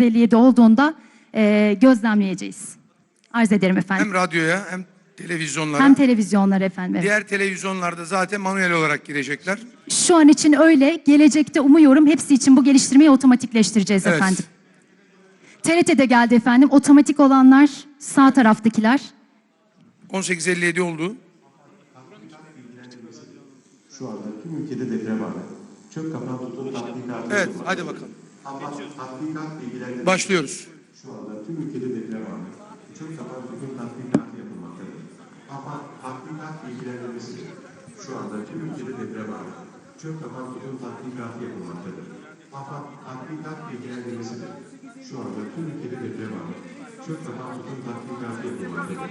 57 olduğunda e, gözlemleyeceğiz. Arz ederim efendim. Hem radyoya hem televizyonlara. Hem televizyonlar efendim. evet. Diğer televizyonlarda zaten manuel olarak girecekler. Şu an için öyle. Gelecekte umuyorum hepsi için bu geliştirmeyi otomatikleştireceğiz Evet. efendim. TRT'de geldi efendim. Otomatik olanlar sağ taraftakiler. 1857 oldu. Şu anda tüm ülkede deprem var. Çök kapan tutun tatbikatı Evet hadi bakalım. Başlıyoruz. şu anda tüm ülkede deprem var. Çök kapan tutun tatbikatı yapılmaktadır. Ama tatbikat bilgilendirmesi şu anda tüm ülkede deprem var. Çök kapan tutun tatbikatı yapılmaktadır. Ama tatbikat bilgilendirmesidir. Şu anda tüm ülkede deprem var. Çök kapan tutun tatbikatı yapılmaktadır.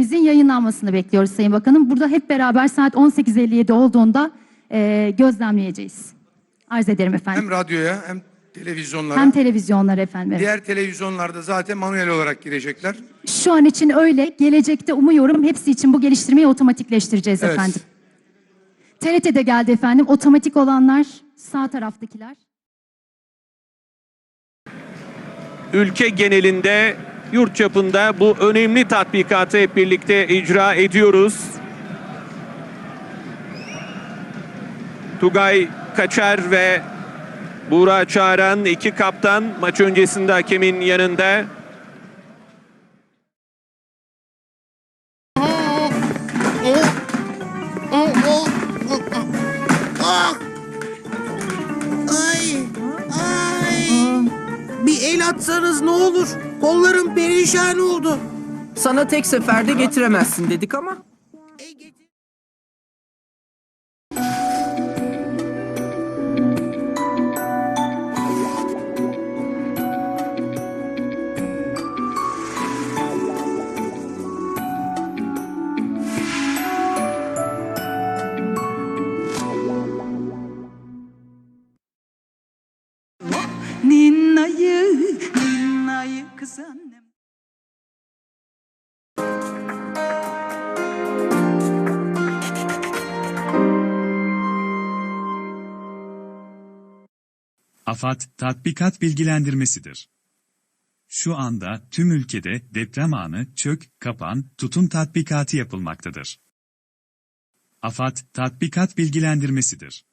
Bizim yayınlanmasını bekliyoruz Sayın Bakanım. Burada hep beraber saat 18.57 olduğunda e, gözlemleyeceğiz. Arz ederim efendim. Hem radyoya hem televizyonlara. Hem televizyonlar efendim. evet. Diğer televizyonlarda zaten manuel olarak girecekler. Şu an için öyle. Gelecekte umuyorum hepsi için bu geliştirmeyi otomatikleştireceğiz Evet. efendim. TRT'de geldi efendim. Otomatik olanlar sağ taraftakiler. ülke genelinde yurt çapında bu önemli tatbikatı hep birlikte icra ediyoruz. Tugay Kaçar ve Buğra Çağıran iki kaptan maç öncesinde hakemin yanında. Ay, ay. Bir el atsanız ne olur? Kollarım perişan oldu. Sana tek seferde getiremezsin dedik ama. AFAD tatbikat bilgilendirmesidir. Şu anda tüm ülkede deprem anı çök, kapan, tutun tatbikatı yapılmaktadır. AFAD tatbikat bilgilendirmesidir.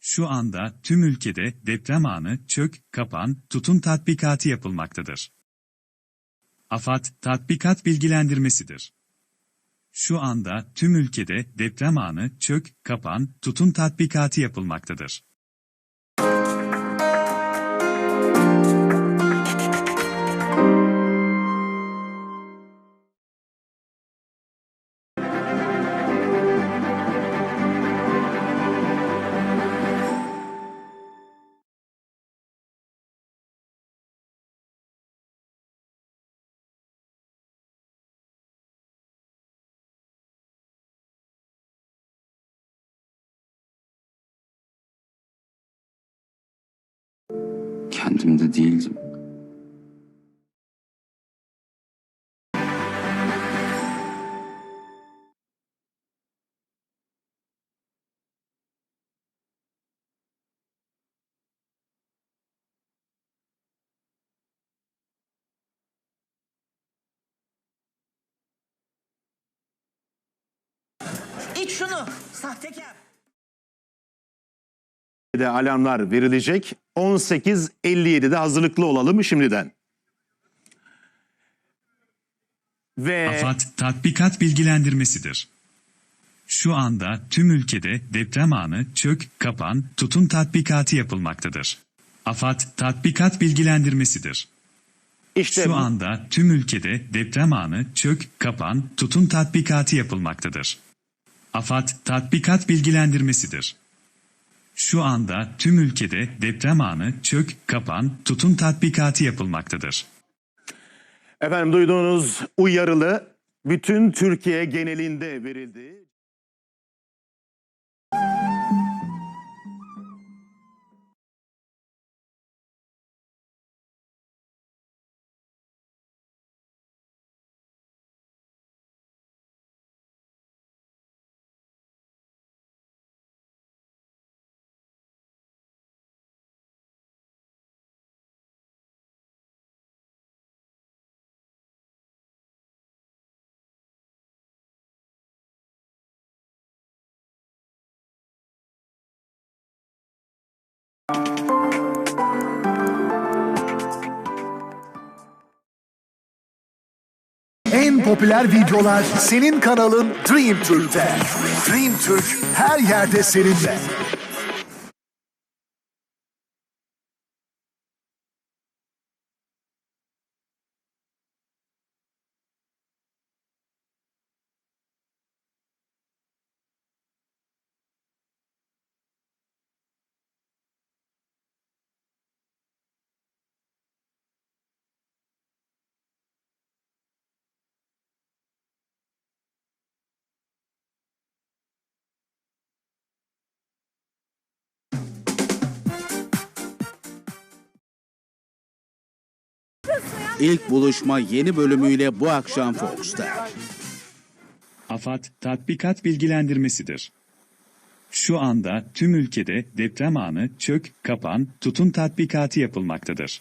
Şu anda tüm ülkede deprem anı çök, kapan, tutun tatbikatı yapılmaktadır. AFAD tatbikat bilgilendirmesidir. Şu anda tüm ülkede deprem anı çök, kapan, tutun tatbikatı yapılmaktadır. Kendimde değildim. İç şunu, sahtekar. De alarmlar verilecek. 18.57'de hazırlıklı olalım şimdiden. Ve AFAD tatbikat bilgilendirmesidir. Şu anda tüm ülkede deprem anı çök, kapan, tutun tatbikatı yapılmaktadır. AFAD tatbikat bilgilendirmesidir. işte Şu bu- anda tüm ülkede deprem anı çök, kapan, tutun tatbikatı yapılmaktadır. AFAD tatbikat bilgilendirmesidir. Şu anda tüm ülkede deprem anı çök, kapan, tutun tatbikatı yapılmaktadır. Efendim duyduğunuz uyarılı bütün Türkiye genelinde verildi. Popüler videolar senin kanalın Dream Türk'te. Dream Türk her yerde seninle. İlk buluşma yeni bölümüyle bu akşam Fox'ta. AFAD tatbikat bilgilendirmesidir. Şu anda tüm ülkede deprem anı çök, kapan, tutun tatbikatı yapılmaktadır.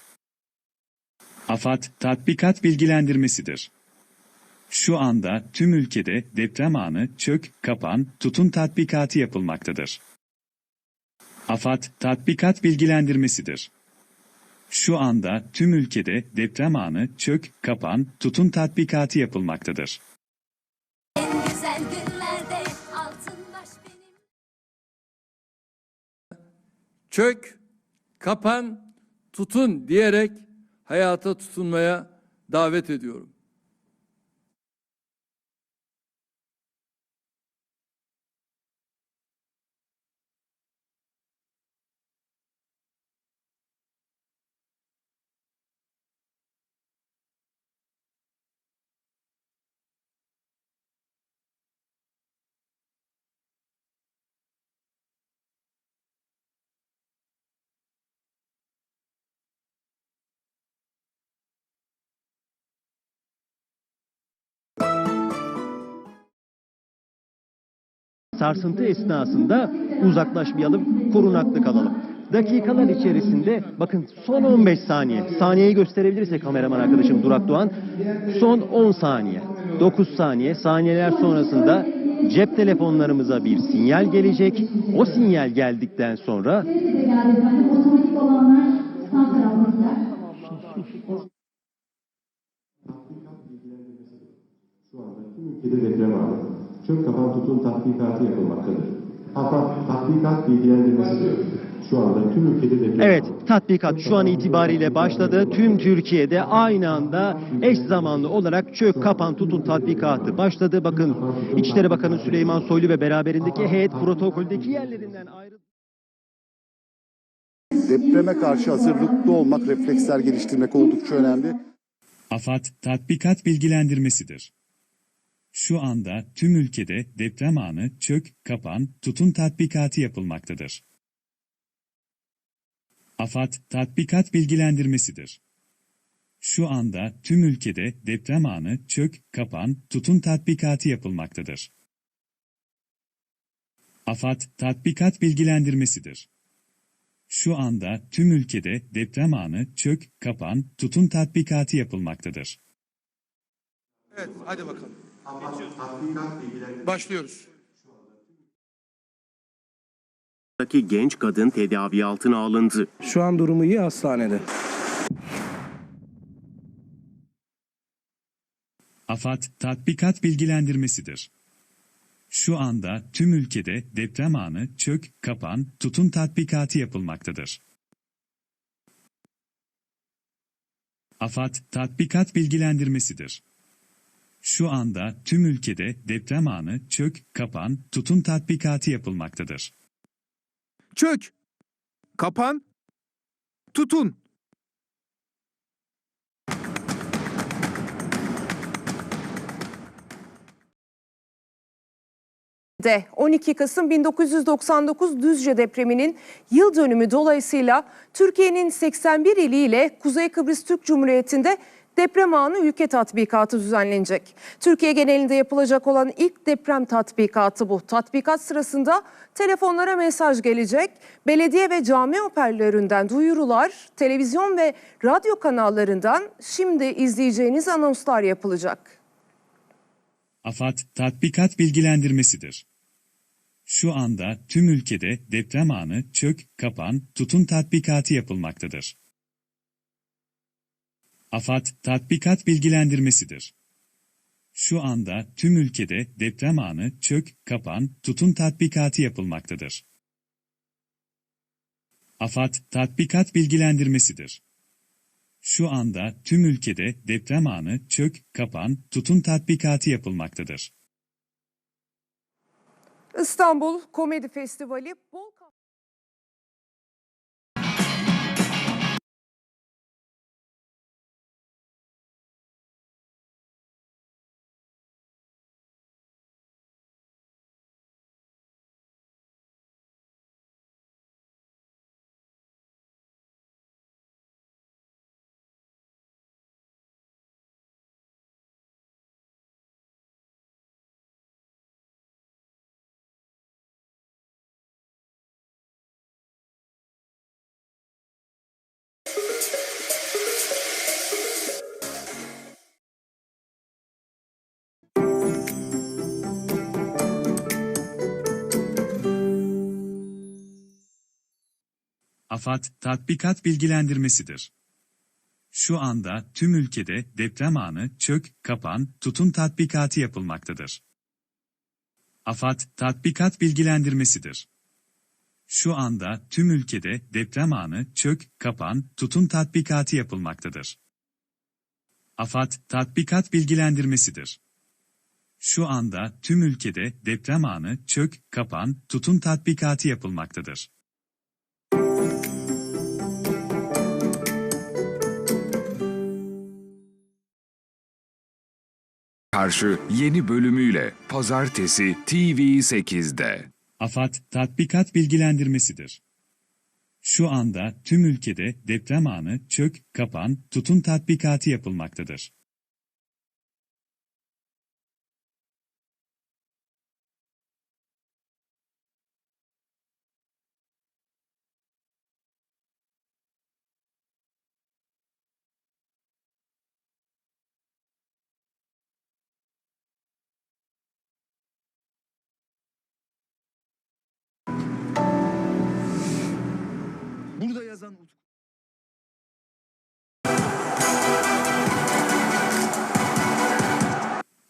AFAD tatbikat bilgilendirmesidir. Şu anda tüm ülkede deprem anı çök, kapan, tutun tatbikatı yapılmaktadır. AFAD tatbikat bilgilendirmesidir. Şu anda tüm ülkede deprem anı çök, kapan, tutun tatbikatı yapılmaktadır. En güzel günlerde altın baş benim. çök, kapan, tutun diyerek hayata tutunmaya davet ediyorum. Sarsıntı esnasında uzaklaşmayalım, korunaklı kalalım. Dakikalar içerisinde bakın son 15 saniye. Saniyeyi gösterebilirse kameraman arkadaşım Durak Doğan. Son 10 saniye. 9 saniye. Saniyeler sonrasında cep telefonlarımıza bir sinyal gelecek. O sinyal geldikten sonra. Şu anda tüm ülkede deprem anı. Çök kapan tutun tatbikatı yapılmaktadır. AFAD tatbikat bilgilendirmesidir. Şu anda tüm ülkede deprem Evet, tatbikat şu an itibariyle başladı. Tüm Türkiye'de aynı anda eş zamanlı olarak çök, kapan, tutun tatbikatı başladı. Bakın İçişleri Bakanı Süleyman Soylu ve beraberindeki heyet protokoldeki yerlerinden ayrı... Depreme karşı hazırlıklı olmak, refleksler geliştirmek oldukça önemli. AFAD tatbikat bilgilendirmesidir. Şu anda tüm ülkede deprem anı çök, kapan, tutun tatbikatı yapılmaktadır. AFAD tatbikat bilgilendirmesidir. Şu anda tüm ülkede deprem anı çök, kapan, tutun tatbikatı yapılmaktadır. AFAD tatbikat bilgilendirmesidir. Şu anda tüm ülkede deprem anı çök, kapan, tutun tatbikatı yapılmaktadır. Evet hadi bakalım. Başlıyoruz. genç kadın tedavi altına alındı. Şu an durumu iyi hastanede. AFAD tatbikat bilgilendirmesidir. Şu anda tüm ülkede deprem anı çök, kapan, tutun tatbikatı yapılmaktadır. AFAD tatbikat bilgilendirmesidir. Şu anda tüm ülkede deprem anı çök, kapan, tutun tatbikatı yapılmaktadır. Çök. Kapan. Tutun. de 12 Kasım 1999 Düzce depreminin yıl dönümü dolayısıyla Türkiye'nin 81 iliyle Kuzey Kıbrıs Türk Cumhuriyeti'nde deprem anı ülke tatbikatı düzenlenecek. Türkiye genelinde yapılacak olan ilk deprem tatbikatı bu. Tatbikat sırasında telefonlara mesaj gelecek. Belediye ve cami hoparlörlerinden duyurular, televizyon ve radyo kanallarından şimdi izleyeceğiniz anonslar yapılacak. AFAD tatbikat bilgilendirmesidir. Şu anda tüm ülkede deprem anı çök, kapan, tutun tatbikatı yapılmaktadır. AFAD tatbikat bilgilendirmesidir. Şu anda tüm ülkede deprem anı çök, kapan, tutun tatbikatı yapılmaktadır. AFAD tatbikat bilgilendirmesidir. Şu anda tüm ülkede deprem anı çök, kapan, tutun tatbikatı yapılmaktadır. İstanbul Komedi Festivali bol AFAD tatbikat bilgilendirmesidir. Şu anda tüm ülkede deprem anı çök, kapan, tutun tatbikatı yapılmaktadır. AFAD tatbikat bilgilendirmesidir. Şu anda tüm ülkede deprem anı çök, kapan, tutun tatbikatı yapılmaktadır. AFAD tatbikat bilgilendirmesidir. Şu anda tüm ülkede deprem anı çök, kapan, tutun tatbikatı yapılmaktadır. Karşı yeni bölümüyle Pazartesi TV8'de. AFAD tatbikat bilgilendirmesidir. Şu anda tüm ülkede deprem anı çök, kapan, tutun tatbikatı yapılmaktadır.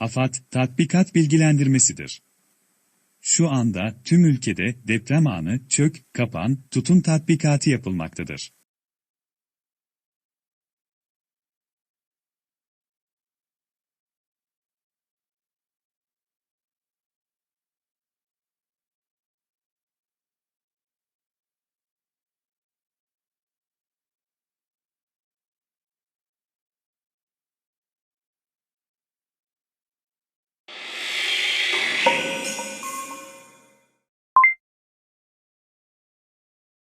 AFAD tatbikat bilgilendirmesidir. Şu anda tüm ülkede deprem anı çök, kapan, tutun tatbikatı yapılmaktadır.